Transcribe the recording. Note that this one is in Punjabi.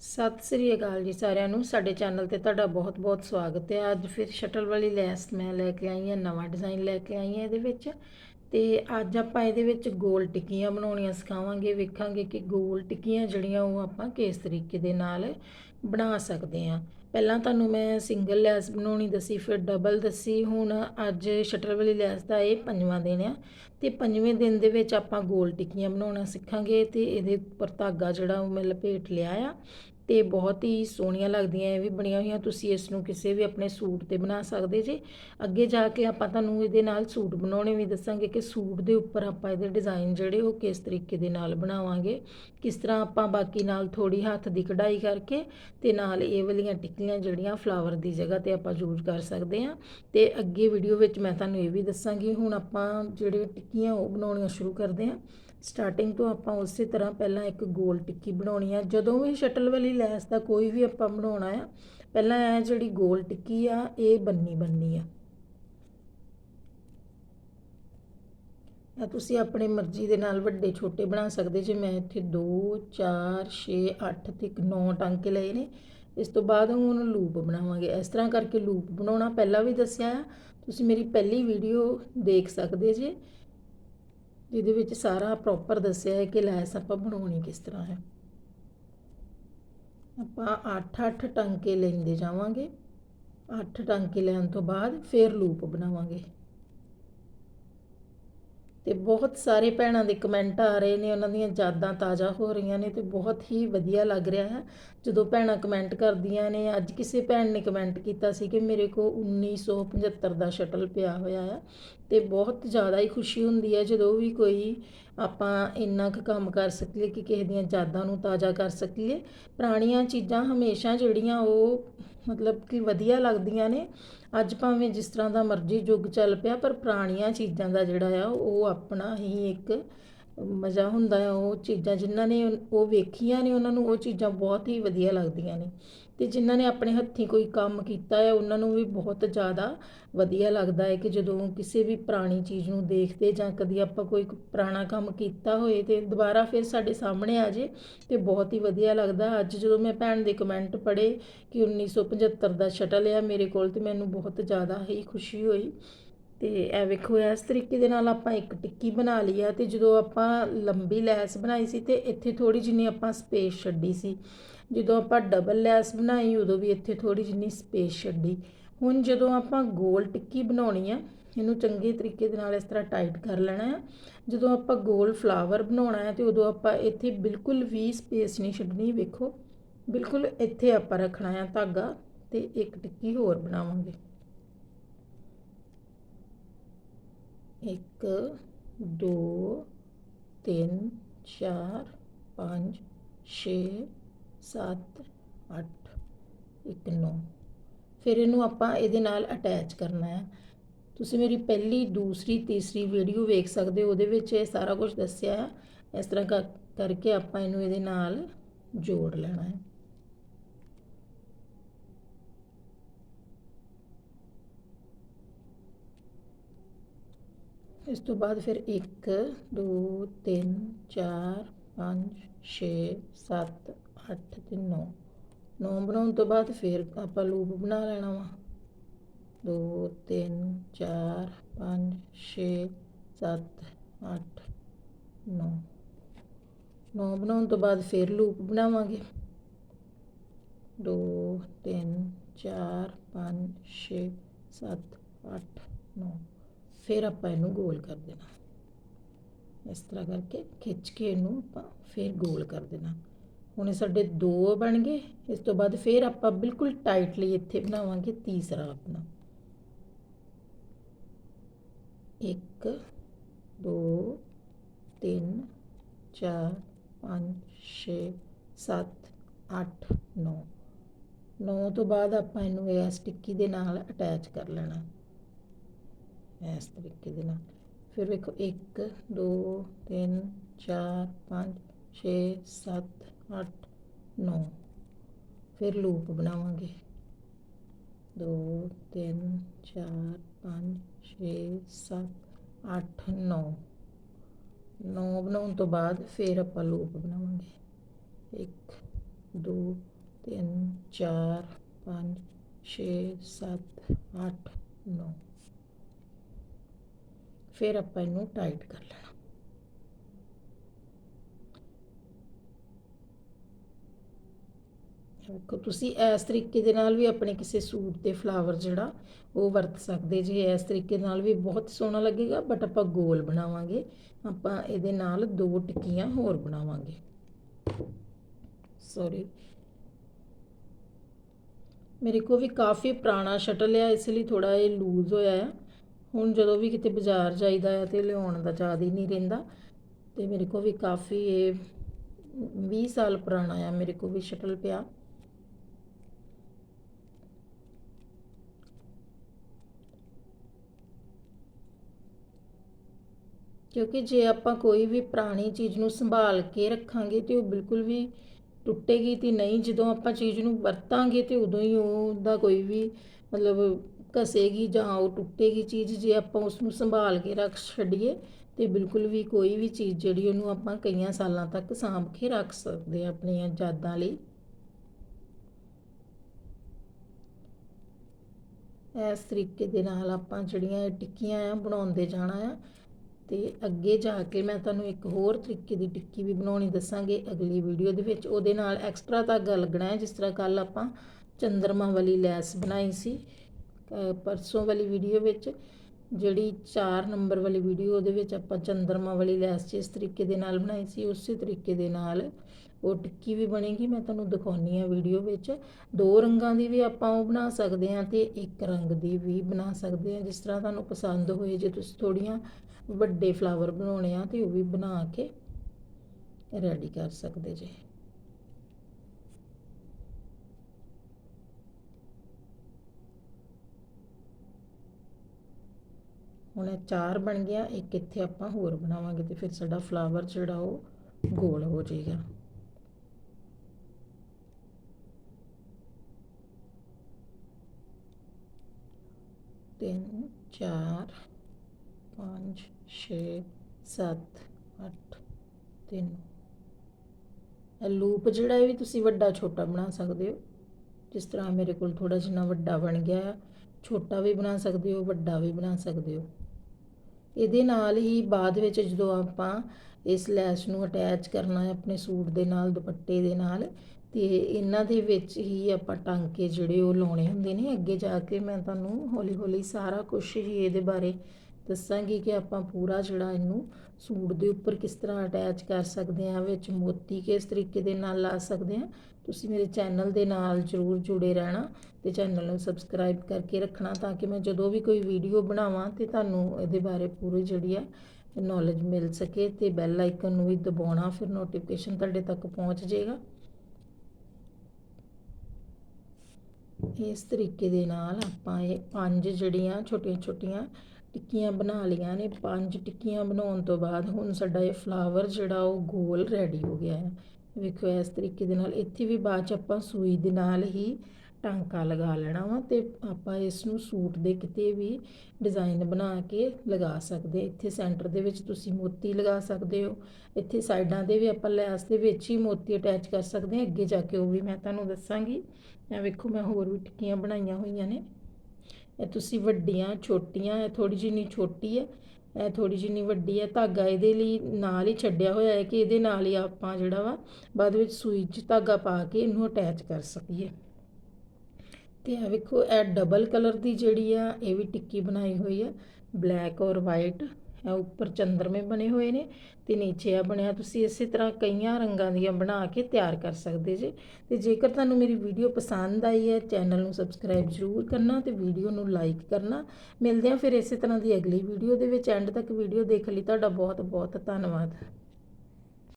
ਸਤਿ ਸ੍ਰੀ ਅਕਾਲ ਜੀ ਸਾਰਿਆਂ ਨੂੰ। ਸਾਡੇ ਚੈਨਲ ਤੇ ਤੁਹਾਡਾ ਬਹੁਤ-ਬਹੁਤ ਸਵਾਗਤ ਹੈ। ਅੱਜ ਫਿਰ ਸ਼ਟਲ ਵਾਲੀ ਲੈਸ ਮੈਂ ਲੈ ਕੇ ਆਈ ਹਾਂ, ਨਵਾਂ ਡਿਜ਼ਾਈਨ ਲੈ ਕੇ ਆਈ ਹਾਂ ਇਹਦੇ ਵਿੱਚ। ਤੇ ਅੱਜ ਆਪਾਂ ਇਹਦੇ ਵਿੱਚ ਗੋਲ ਟਿੱਕੀਆਂ ਬਣਾਉਣੀਆਂ ਸਿਖਾਵਾਂਗੇ। ਵੇਖਾਂਗੇ ਕਿ ਗੋਲ ਟਿੱਕੀਆਂ ਜਿਹੜੀਆਂ ਉਹ ਆਪਾਂ ਕਿਸ ਤਰੀਕੇ ਦੇ ਨਾਲ ਬਣਾ ਸਕਦੇ ਹਾਂ। ਪਹਿਲਾਂ ਤੁਹਾਨੂੰ ਮੈਂ ਸਿੰਗਲ ਲੈਸ ਬਣਾਉਣੀ ਦੱਸੀ, ਫਿਰ ਡਬਲ ਦੱਸੀ, ਹੁਣ ਅੱਜ ਸ਼ਟਰ ਵਾਲੀ ਲੈਸ ਦਾ ਇਹ ਪੰਜਵਾਂ ਦਿਨ ਆ। ਤੇ ਪੰਜਵੇਂ ਦਿਨ ਦੇ ਵਿੱਚ ਆਪਾਂ ਗੋਲ ਟਿੱਕੀਆਂ ਬਣਾਉਣਾ ਸਿੱਖਾਂਗੇ ਤੇ ਇਹਦੇ ਉੱਪਰ ਧਾਗਾ ਜਿਹੜਾ ਉਹ ਮੈਂ ਲਪੇਟ ਲਿਆ ਆ। ਤੇ ਬਹੁਤ ਹੀ ਸੋਹਣੀਆਂ ਲੱਗਦੀਆਂ, ਇਹ ਵੀ ਬਣੀਆਂ ਹੋਈਆਂ, ਤੁਸੀਂ ਇਸ ਨੂੰ ਕਿਸੇ ਵੀ ਆਪਣੇ ਸੂਟ ਤੇ ਬਣਾ ਸਕਦੇ ਜੇ। ਅੱਗੇ ਜਾ ਕੇ ਆਪਾਂ ਤੁਹਾਨੂੰ ਇਹਦੇ ਨਾਲ ਸੂਟ ਬਣਾਉਣੇ ਵੀ ਦੱਸਾਂਗੇ ਕਿ ਸੂਟ ਦੇ ਉੱਪਰ ਆਪਾਂ ਇਹਦੇ ਡਿਜ਼ਾਈਨ ਜਿਹੜੇ, ਉਹ ਕਿਸ ਤਰੀਕੇ ਦੇ ਨਾਲ ਬਣਾਵਾਂਗੇ। ਕਿਸ ਤਰ੍ਹਾਂ ਆਪਾਂ ਬਾਕੀ ਨਾਲ ਥੋੜੀ ਹੱਥ ਦੀ ਕਢਾਈ ਕਰਕੇ ਤੇ ਨਾਲ ਇਹ ਵਾਲੀਆਂ ਟਿੱਕੀਆਂ ਜਿਹੜੀਆਂ ਫਲਾਵਰ ਦੀ ਜਗ੍ਹਾ ਤੇ ਆਪਾਂ ਯੂਜ਼ ਕਰ ਸਕਦੇ ਹਾਂ। ਤੇ ਅੱਗੇ ਵੀਡੀਓ ਵਿੱਚ ਮੈਂ ਤੁਹਾਨੂੰ ਇਹ ਵੀ ਦੱਸਾਂਗੀ, ਹੁਣ ਆਪਾਂ ਜਿਹੜੇ ਟਿੱਕੀਆਂ ਉਹ ਬਣਾਉਣੀਆਂ ਸ਼ੁਰੂ ਕਰਦੇ ਹਾਂ। ਸਟਾਰਟਿੰਗ ਤੋਂ ਆਪਾਂ ਉਸੇ ਤਰ੍ਹਾਂ ਪਹਿਲਾਂ ਇੱਕ ਗੋਲ ਟਿੱਕੀ ਬਣਾਉਣੀ ਆ। ਜਦੋਂ ਵੀ ਸ਼ਟਲ ਵਾਲੀ ਲੈਸ ਦਾ ਕੋਈ ਵੀ ਆਪਾਂ ਬਣਾਉਣਾ ਆ, ਪਹਿਲਾਂ ਇਹ ਜਿਹੜੀ ਗੋਲ ਟਿੱਕੀ ਆ, ਇਹ ਬੰਨੀ ਬੰਨੀ ਆ। ਆ ਤੁਸੀਂ ਆਪਣੇ ਮਰਜ਼ੀ ਦੇ ਨਾਲ ਵੱਡੇ ਛੋਟੇ ਬਣਾ ਸਕਦੇ, ਜੇ ਮੈਂ ਇੱਥੇ 2 4 6 8 ਤੇ 9 ਟਾਂਕੇ ਲਏ ਨੇ, ਇਸ ਤੋਂ ਬਾਅਦ ਹੁਣ ਲੂਪ ਬਣਾਵਾਂਗੇ। ਇਸ ਤਰ੍ਹਾਂ ਕਰਕੇ ਲੂਪ ਬਣਾਉਣਾ ਪਹਿਲਾਂ ਵੀ ਦੱਸਿਆ ਆ, ਤੁਸੀਂ ਮੇਰੀ ਪਹਿਲੀ ਵੀਡੀਓ ਦੇਖ ਸਕਦੇ ਜੇ, ਜਿਹਦੇ ਵਿੱਚ ਸਾਰਾ ਪ੍ਰੋਪਰ ਦੱਸਿਆ ਹੈ ਕਿ ਲੈਸ ਆਪਾਂ ਬਣਾਉਣੀ ਕਿਸ ਤਰ੍ਹਾਂ ਹੈ। ਆਪਾਂ 8-8 ਟਾਂਕੇ ਲੈਂਦੇ ਜਾਵਾਂਗੇ। 8 ਟਾਂਕੇ ਲੈਣ ਤੋਂ ਬਾਅਦ ਫਿਰ ਲੂਪ ਬਣਾਵਾਂਗੇ। ਤੇ ਬਹੁਤ ਸਾਰੇ ਭੈਣਾਂ ਦੇ ਕਮੈਂਟ ਆ ਰਹੇ ਨੇ, ਉਹਨਾਂ ਦੀਆਂ ਯਾਦਾਂ ਤਾਜ਼ਾ ਹੋ ਰਹੀਆਂ ਨੇ ਤੇ ਬਹੁਤ ਹੀ ਵਧੀਆ ਲੱਗ ਰਿਹਾ ਹੈ। ਜਦੋਂ ਭੈਣਾਂ ਕਮੈਂਟ ਕਰਦੀਆਂ ਨੇ, ਅੱਜ ਕਿਸੇ ਭੈਣ ਨੇ ਕਮੈਂਟ ਕੀਤਾ ਸੀ ਕਿ ਮੇਰੇ ਕੋ 1975 ਦਾ ਸ਼ਟਲ ਪਿਆ ਹੋਇਆ ਆ ਤੇ ਬਹੁਤ ਜ਼ਿਆਦਾ ਹੀ ਖੁਸ਼ੀ ਹੁੰਦੀ ਹੈ ਜਦੋਂ ਵੀ ਕੋਈ ਆਪਾਂ ਇੰਨਾ ਕੁ ਕੰਮ ਕਰ ਸਕੀਏ ਕਿ ਕਿਸੇ ਦੀਆਂ ਯਾਦਾਂ ਨੂੰ ਤਾਜ਼ਾ ਕਰ ਸਕੀਏ। ਪੁਰਾਣੀਆਂ ਚੀਜ਼ਾਂ ਹਮੇਸ਼ਾ ਜਿਹੜੀਆਂ ਉਹ ਮਤਲਬ ਕਿ ਵਧੀਆ ਲੱਗਦੀਆਂ ਨੇ। ਅੱਜ ਭਾਵੇਂ ਜਿਸ ਤਰ੍ਹਾਂ ਦਾ ਮਰਜ਼ੀ ਯੁੱਗ ਚੱਲ ਪਿਆ, ਪਰ ਪੁਰਾਣੀਆਂ ਚੀਜ਼ਾਂ ਦਾ ਜਿਹੜਾ ਆ, ਉਹ ਆਪਣਾ ਹੀ ਇੱਕ ਮਜ਼ਾ ਹੁੰਦਾ ਆ ਉਹ ਚੀਜ਼ਾਂ ਜਿਨ੍ਹਾਂ ਨੇ ਉਹ ਵੇਖੀਆਂ ਨੇ, ਉਹਨਾਂ ਨੂੰ ਉਹ ਚੀਜ਼ਾਂ ਬਹੁਤ ਹੀ ਵਧੀਆ ਲੱਗਦੀਆਂ ਨੇ। ਅਤੇ ਜਿਨ੍ਹਾਂ ਨੇ ਆਪਣੇ ਹੱਥੀਂ ਕੋਈ ਕੰਮ ਕੀਤਾ ਹੈ, ਉਹਨਾਂ ਨੂੰ ਵੀ ਬਹੁਤ ਜ਼ਿਆਦਾ ਵਧੀਆ ਲੱਗਦਾ ਹੈ ਕਿ ਜਦੋਂ ਕਿਸੇ ਵੀ ਪੁਰਾਣੀ ਚੀਜ਼ ਨੂੰ ਦੇਖਦੇ ਜਾਂ ਕਦੀ ਆਪਾਂ ਕੋਈ ਪੁਰਾਣਾ ਕੰਮ ਕੀਤਾ ਹੋਏ ਤੇ ਦੁਬਾਰਾ ਫਿਰ ਸਾਡੇ ਸਾਹਮਣੇ ਆ ਜੇ ਅਤੇ ਬਹੁਤ ਹੀ ਵਧੀਆ ਲੱਗਦਾ। ਅੱਜ ਜਦੋਂ ਮੈਂ ਭੈਣ ਦੇ ਕਮੈਂਟ ਪੜ੍ਹੇ ਕਿ 1975 ਦਾ ਸ਼ਟਲ ਆ ਮੇਰੇ ਕੋਲ ਤੇ ਮੈਨੂੰ ਬਹੁਤ ਜ਼ਿਆਦਾ ਹੀ ਖੁਸ਼ੀ ਹੋਈ। ਤੇ ਇਹ ਵੇਖੋ, ਇਸ ਤਰੀਕੇ ਦੇ ਨਾਲ ਆਪਾਂ ਇੱਕ ਟਿੱਕੀ ਬਣਾ ਲਈ ਆ ਤੇ ਜਦੋਂ ਆਪਾਂ ਲੰਬੀ ਲੈਸ ਬਣਾਈ ਸੀ ਤੇ ਇੱਥੇ ਥੋੜੀ ਜਿੰਨੀ ਆਪਾਂ ਸਪੇਸ ਛੱਡੀ ਸੀ। ਜਦੋਂ ਆਪਾਂ ਡਬਲ ਲੈਸ ਬਣਾਈ, ਉਦੋਂ ਵੀ ਇੱਥੇ ਥੋੜੀ ਜਿੰਨੀ ਸਪੇਸ ਛੱਡੀ। ਹੁਣ ਜਦੋਂ ਆਪਾਂ ਗੋਲ ਟਿੱਕੀ ਬਣਾਉਣੀ ਆ, ਇਹਨੂੰ ਚੰਗੇ ਤਰੀਕੇ ਦੇ ਨਾਲ ਇਸ ਤਰ੍ਹਾਂ ਟਾਈਟ ਕਰ ਲੈਣਾ ਆ। ਜਦੋਂ ਆਪਾਂ ਗੋਲ ਫਲਾਵਰ ਬਣਾਉਣਾ ਹੈ ਤੇ ਉਦੋਂ ਆਪਾਂ ਇੱਥੇ ਬਿਲਕੁਲ ਵੀ ਸਪੇਸ ਨਹੀਂ ਛੱਡਣੀ, ਵੇਖੋ। ਬਿਲਕੁਲ ਇੱਥੇ ਆਪਾਂ ਰੱਖਣਾ ਆ ਧਾਗਾ ਤੇ ਇੱਕ ਟਿੱਕੀ ਹੋਰ ਬਣਾਵਾਂਗੇ। ਇੱਕ, ਦੋ, ਤਿੰਨ, ਚਾਰ, ਪੰਜ, ਛੇ, ਸੱਤ, ਅੱਠ, ਇੱਕ, ਨੌ। ਫਿਰ ਇਹਨੂੰ ਆਪਾਂ ਇਹਦੇ ਨਾਲ ਅਟੈਚ ਕਰਨਾ ਹੈ। ਤੁਸੀਂ ਮੇਰੀ ਪਹਿਲੀ, ਦੂਸਰੀ, ਤੀਸਰੀ ਵੀਡੀਓ ਵੇਖ ਸਕਦੇ ਹੋ। ਉਹਦੇ ਵਿੱਚ ਇਹ ਸਾਰਾ ਕੁਝ ਦੱਸਿਆ ਹੈ। ਇਸ ਤਰ੍ਹਾਂ ਕਰ- ਕਰਕੇ ਆਪਾਂ ਇਹਨੂੰ ਇਹਦੇ ਨਾਲ ਜੋੜ ਲੈਣਾ ਹੈ। ਇਸ ਤੋਂ ਬਾਅਦ ਫਿਰ 1 2 3 4 5 6 7 8 ਤੇ 9 9 ਬਣਾਉਣ ਤੋਂ ਬਾਅਦ ਫਿਰ ਆਪਾਂ ਲੂਪ ਬਣਾ ਲੈਣਾ ਵਾ 2 3 4 5 6 7 8 9 9 ਬਣਾਉਣ ਤੋਂ ਬਾਅਦ ਫਿਰ ਲੂਪ ਬਣਾਵਾਂਗੇ 2 3 4 5 6 7 8 9 ਫਿਰ ਆਪਾਂ ਇਹਨੂੰ ਗੋਲ ਕਰ ਦੇਣਾ। ਇਸ ਤਰ੍ਹਾਂ ਕਰਕੇ ਖਿੱਚ ਕੇ ਇਹਨੂੰ ਆਪਾਂ ਫਿਰ ਗੋਲ ਕਰ ਦੇਣਾ। ਹੁਣ ਇਹ ਸਾਡੇ ਦੋ ਬਣ ਗਏ। ਇਸ ਤੋਂ ਬਾਅਦ ਫਿਰ ਆਪਾਂ ਬਿਲਕੁਲ ਟਾਈਟਲੀ ਇੱਥੇ ਬਣਾਵਾਂਗੇ ਤੀਸਰਾ ਆਪਣਾ। 1 2 3 4 5 6 7 8 9 9 ਤੋਂ ਬਾਅਦ ਆਪਾਂ ਇਹਨੂੰ ਇਸ ਟਿੱਕੀ ਦੇ ਨਾਲ ਅਟੈਚ ਕਰ ਲੈਣਾ। ਇਸ ਤਰੀਕੇ ਦੇ ਨਾਲ। ਫਿਰ ਵੇਖੋ 1 2 3 4 5 6 7 8 9 ਫਿਰ ਲੂਪ ਬਣਾਵਾਂਗੇ। 2 3 4 5 6 7 8 9 9 ਬਣਾਉਣ ਤੋਂ ਬਾਅਦ ਫਿਰ ਆਪਾਂ ਲੂਪ ਬਣਾਵਾਂਗੇ। 1 2 3 4 5 6 7 8 9 ਫਿਰ ਆਪਾਂ ਇਹਨੂੰ ਟਾਈਟ ਕਰ ਲੈਣਾ। ਵੇਖੋ, ਤੁਸੀਂ ਇਸ ਤਰੀਕੇ ਦੇ ਨਾਲ ਵੀ ਆਪਣੇ ਕਿਸੇ ਸੂਟ ਤੇ ਫਲਾਵਰ ਜਿਹੜਾ, ਉਹ ਵਰਤ ਸਕਦੇ ਜੇ। ਇਸ ਤਰੀਕੇ ਨਾਲ ਵੀ ਬਹੁਤ ਸੋਹਣਾ ਲੱਗੇਗਾ ਬਟ ਆਪਾਂ ਗੋਲ ਬਣਾਵਾਂਗੇ। ਆਪਾਂ ਇਹਦੇ ਨਾਲ ਦੋ ਟਿੱਕੀਆਂ ਹੋਰ ਬਣਾਵਾਂਗੇ। ਸੌਰੀ ਮੇਰੇ ਕੋ ਵੀ ਕਾਫੀ ਪੁਰਾਣਾ ਸ਼ਟਲ ਆ, ਇਸ ਲਈ ਥੋੜਾ ਇਹ ਲੂਜ਼ ਹੋਇਆ ਆ। ਹੁਣ ਜਦੋਂ ਵੀ ਕਿਤੇ ਬਾਜ਼ਾਰ ਜਾਈਦਾ ਆ ਤੇ ਲਿਆਉਣ ਦਾ ਯਾਦ ਹੀ ਨਹੀਂ ਰਹਿੰਦਾ, ਤੇ ਮੇਰੇ ਕੋਲ ਵੀ ਕਾਫੀ ਇਹ 20 ਸਾਲ ਪੁਰਾਣਾ ਆ, ਮੇਰੇ ਕੋਲ ਵੀ ਸ਼ਟਲ ਪਿਆ। ਕਿਉਂਕਿ ਜੇ ਆਪਾਂ ਕੋਈ ਵੀ ਪੁਰਾਣੀ ਚੀਜ਼ ਨੂੰ ਸੰਭਾਲ ਕੇ ਰੱਖਾਂਗੇ ਤੇ ਉਹ ਬਿਲਕੁਲ ਵੀ ਟੁੱਟੇਗੀ ਤੇ ਨਹੀਂ, ਜਦੋਂ ਆਪਾਂ ਚੀਜ਼ ਨੂੰ ਵਰਤਾਂਗੇ ਤੇ ਉਦੋਂ ਹੀ ਉਹਦਾ ਕੋਈ ਵੀ ਮਤਲਬ ਘਸੇਗੀ ਜਾਂ ਉਹ ਟੁੱਟੇਗੀ ਚੀਜ਼, ਜੇ ਆਪਾਂ ਉਸ ਨੂੰ ਸੰਭਾਲ ਕੇ ਰੱਖ ਛੱਡੀਏ, ਤੇ ਬਿਲਕੁਲ ਵੀ ਕੋਈ ਵੀ ਚੀਜ਼ ਜਿਹੜੀ ਉਹਨੂੰ ਆਪਾਂ ਕਈਆਂ ਸਾਲਾਂ ਤੱਕ ਸਾਂਭ ਕੇ ਰੱਖ ਸਕਦੇ ਆ ਆਪਣੀਆਂ ਯਾਦਾਂ ਲਈ। ਇਸ ਤਰੀਕੇ ਦੇ ਨਾਲ ਆਪਾਂ ਜਿਹੜੀਆਂ ਟਿੱਕੀਆਂ ਆ ਬਣਾਉਂਦੇ ਜਾਣਾ ਆ, ਤੇ ਅੱਗੇ ਜਾ ਕੇ ਮੈਂ ਤੁਹਾਨੂੰ ਇੱਕ ਹੋਰ ਤਰੀਕੇ ਦੀ ਟਿੱਕੀ ਵੀ ਬਣਾਉਣੀ ਦੱਸਾਂਗੇ ਅਗਲੀ ਵੀਡੀਓ ਦੇ ਵਿੱਚ। ਉਹਦੇ ਨਾਲ ਐਕਸਟਰਾ ਧਾਗਾ ਲੱਗਣਾ ਹੈ, ਜਿਸ ਤਰ੍ਹਾਂ ਕੱਲ ਆਪਾਂ ਚੰਦਰਮਾ ਵਾਲੀ ਲੈਸ ਬਣਾਈ ਸੀ। ਪਰਸੋਂ ਵਾਲੀ ਵੀਡੀਓ ਵਿੱਚ, ਜਿਹੜੀ 4 ਨੰਬਰ ਵਾਲੀ ਵੀਡੀਓ ਉਹਦੇ ਵਿੱਚ ਆਪਾਂ ਚੰਦਰਮਾ ਵਾਲੀ ਲੈਸ ਜਿਸ ਤਰੀਕੇ ਦੇ ਨਾਲ ਬਣਾਈ ਸੀ, ਉਸੇ ਤਰੀਕੇ ਦੇ ਨਾਲ ਉਹ ਟਿੱਕੀ ਵੀ ਬਣੇਗੀ, ਮੈਂ ਤੁਹਾਨੂੰ ਦਿਖਾਉਣੀ ਆ ਵੀਡੀਓ ਵਿੱਚ। ਦੋ ਰੰਗਾਂ ਦੀ ਵੀ ਆਪਾਂ ਉਹ ਬਣਾ ਸਕਦੇ ਹਾਂ ਤੇ ਇੱਕ ਰੰਗ ਦੀ ਵੀ ਬਣਾ ਸਕਦੇ ਹਾਂ ਜਿਸ ਤਰ੍ਹਾਂ ਤੁਹਾਨੂੰ ਪਸੰਦ ਹੋਏ, ਜੇ ਤੁਸੀਂ ਥੋੜੀਆਂ ਵੱਡੇ ਫਲਾਵਰ ਬਣਾਉਣੇ ਆ ਤੇ ਉਹ ਵੀ ਬਣਾ ਕੇ ਰੈਡੀ ਕਰ ਸਕਦੇ ਜੇ। ਹੁਣ ਇਹ ਚਾਰ ਬਣ ਗਿਆ, ਇੱਕ ਇੱਥੇ ਆਪਾਂ ਹੋਰ ਬਣਾਵਾਂਗੇ ਤੇ ਫਿਰ ਸਾਡਾ ਫਲਾਵਰ ਜਿਹੜਾ ਉਹ ਗੋਲ ਹੋ ਜਾਏਗਾ। ਤਿੰਨ, ਚਾਰ, ਪੰਜ, ਛੇ, ਸੱਤ, ਅੱਠ, ਤਿੰਨ। ਇਹ ਲੂਪ ਜਿਹੜਾ ਇਹ ਵੀ ਤੁਸੀਂ ਵੱਡਾ ਛੋਟਾ ਬਣਾ ਸਕਦੇ ਹੋ। ਜਿਸ ਤਰ੍ਹਾਂ ਮੇਰੇ ਕੋਲ ਥੋੜਾ ਜਿਹਾ ਵੱਡਾ ਬਣ ਗਿਆ ਹੈ ਛੋਟਾ ਵੀ ਬਣਾ ਸਕਦੇ ਹੋ, ਵੱਡਾ ਵੀ ਬਣਾ ਸਕਦੇ ਹੋ। ਇਹਦੇ ਨਾਲ ਹੀ ਬਾਅਦ ਵਿੱਚ ਜਦੋਂ ਆਪਾਂ ਇਸ ਲੈਸ ਨੂੰ ਅਟੈਚ ਕਰਨਾ ਹੈ ਆਪਣੇ ਸੂਟ ਦੇ ਨਾਲ, ਦੁਪੱਟੇ ਦੇ ਨਾਲ, ਤੇ ਇਹਨਾਂ ਦੇ ਵਿੱਚ ਹੀ ਆਪਾਂ ਟਾਂਕੇ ਜਿਹੜੇ ਉਹ ਲਾਉਣੇ ਹੁੰਦੇ ਨੇ, ਅੱਗੇ ਜਾ ਕੇ ਮੈਂ ਤੁਹਾਨੂੰ ਹੌਲੀ ਹੌਲੀ ਸਾਰਾ ਕੁਝ ਹੀ ਇਹਦੇ ਬਾਰੇ ਦੱਸਾਂਗੀ ਕਿ ਆਪਾਂ ਪੂਰਾ ਜਿਹੜਾ ਇਹਨੂੰ ਸੂਟ ਦੇ ਉੱਪਰ ਕਿਸ ਤਰ੍ਹਾਂ ਅਟੈਚ ਕਰ ਸਕਦੇ ਹਾਂ, ਵਿੱਚ ਮੋਤੀ ਕਿਸ ਤਰੀਕੇ ਦੇ ਨਾਲ ਲਾ ਸਕਦੇ ਹਾਂ, ਤੁਸੀਂ ਮੇਰੇ ਚੈਨਲ ਦੇ ਨਾਲ ਜ਼ਰੂਰ ਜੁੜੇ ਰਹਿਣਾ ਤੇ ਚੈਨਲ ਨੂੰ ਸਬਸਕ੍ਰਾਈਬ ਕਰਕੇ ਰੱਖਣਾ ਤਾਂ ਕਿ ਮੈਂ ਜਦੋਂ ਵੀ ਕੋਈ ਵੀਡੀਓ ਬਣਾਵਾਂ ਤੇ ਤੁਹਾਨੂੰ ਇਹਦੇ ਬਾਰੇ ਪੂਰੀ ਜਿਹੜੀ ਆ ਨੌਲੇਜ ਮਿਲ ਸਕੇ ਤੇ ਬੈਲ ਆਈਕਨ ਨੂੰ ਵੀ ਦਬਾਉਣਾ, ਫਿਰ ਨੋਟੀਫਿਕੇਸ਼ਨ ਤੁਹਾਡੇ ਤੱਕ ਪਹੁੰਚ ਜਾਏਗਾ। ਇਸ ਤਰੀਕੇ ਦੇ ਨਾਲ ਆਪਾਂ ਇਹ ਪੰਜ ਜਿਹੜੀਆਂ ਛੋਟੀਆਂ ਛੋਟੀਆਂ ਟਿੱਕੀਆਂ ਬਣਾ ਲਈਆਂ ਨੇ, ਪੰਜ ਟਿੱਕੀਆਂ ਬਣਾਉਣ ਤੋਂ ਬਾਅਦ ਹੁਣ ਸਾਡਾ ਇਹ ਫਲਾਵਰ ਜਿਹੜਾ ਉਹ ਗੋਲ ਰੈਡੀ ਹੋ ਗਿਆ ਹੈ। ਵੇਖੋ ਇਸ ਤਰੀਕੇ ਦੇ ਨਾਲ ਇੱਥੇ ਵੀ ਬਾਅਦ ਚ ਆਪਾਂ ਸੂਈ ਦੇ ਨਾਲ ਹੀ ਟਾਂਕਾ ਲਗਾ ਲੈਣਾ ਵਾ ਤੇ ਆਪਾਂ ਇਸ ਨੂੰ ਸੂਟ ਦੇ ਕਿਤੇ ਵੀ ਡਿਜ਼ਾਈਨ ਬਣਾ ਕੇ ਲਗਾ ਸਕਦੇ ਇੱਥੇ ਸੈਂਟਰ ਦੇ ਵਿੱਚ ਤੁਸੀਂ ਮੋਤੀ ਲਗਾ ਸਕਦੇ ਹੋ, ਇੱਥੇ ਸਾਈਡਾਂ ਦੇ ਵੀ ਆਪਾਂ ਲੈਸ ਦੇ ਵਿੱਚ ਹੀ ਮੋਤੀ ਅਟੈਚ ਕਰ ਸਕਦੇ ਹਾਂ। ਅੱਗੇ ਜਾ ਕੇ ਉਹ ਵੀ ਮੈਂ ਤੁਹਾਨੂੰ ਦੱਸਾਂਗੀ। ਇਹ ਵੇਖੋ ਮੈਂ ਹੋਰ ਵੀ ਟਿੱਕੀਆਂ ਬਣਾਈਆਂ ਹੋਈਆਂ ਨੇ। ਇਹ ਤੁਸੀਂ ਵੱਡੀਆਂ, ਛੋਟੀਆਂ, ਇਹ ਥੋੜੀ ਜਿਹੀ ਛੋਟੀ ਹੈ, ਇਹ ਥੋੜੀ ਜਿਹੀ ਵੱਡੀ ਹੈ, ਧਾਗਾ ਇਹਦੇ ਲਈ ਨਾਲ ਹੀ ਛੱਡਿਆ ਹੋਇਆ ਹੈ ਕਿ ਇਹਦੇ ਨਾਲ ਹੀ ਆਪਾਂ ਜਿਹੜਾ ਵਾ ਬਾਅਦ ਵਿੱਚ ਸੂਈ 'ਚ ਧਾਗਾ ਪਾ ਕੇ ਇਹਨੂੰ ਅਟੈਚ ਕਰ ਸਕੀਏ। ਤੇ ਆ ਵੇਖੋ, ਇਹ ਡਬਲ ਕਲਰ ਦੀ ਜਿਹੜੀ ਆ, ਇਹ ਵੀ ਟਿੱਕੀ ਬਣਾਈ ਹੋਈ ਆ ਬਲੈਕ ਔਰ ਵਾਈਟ ਉੱਪਰ ਚੰਦਰਮੇ ਬਣੇ ਹੋਏ ਨੇ ਤੇ ਨੀਚੇ ਆ ਬਣਿਆ। ਤੁਸੀਂ ਇਸੇ ਤਰ੍ਹਾਂ ਕਈਆਂ ਰੰਗਾਂ ਦੀਆਂ ਬਣਾ ਕੇ ਤਿਆਰ ਕਰ ਸਕਦੇ ਜੇ। ਤੇ ਜੇਕਰ ਤੁਹਾਨੂੰ ਮੇਰੀ ਵੀਡੀਓ ਪਸੰਦ ਆਈ ਹੈ, ਚੈਨਲ ਨੂੰ ਸਬਸਕ੍ਰਾਈਬ ਜ਼ਰੂਰ ਕਰਨਾ ਤੇ ਵੀਡੀਓ ਨੂੰ ਲਾਈਕ ਕਰਨਾ। ਮਿਲਦੇ ਆ ਫਿਰ ਇਸੇ ਤਰ੍ਹਾਂ ਦੀ ਅਗਲੀ ਵੀਡੀਓ ਦੇ ਵਿੱਚ। ਐਂਡ ਤੱਕ ਵੀਡੀਓ ਦੇਖਣ ਲਈ। ਤੁਹਾਡਾ ਬਹੁਤ ਬਹੁਤ ਧੰਨਵਾਦ।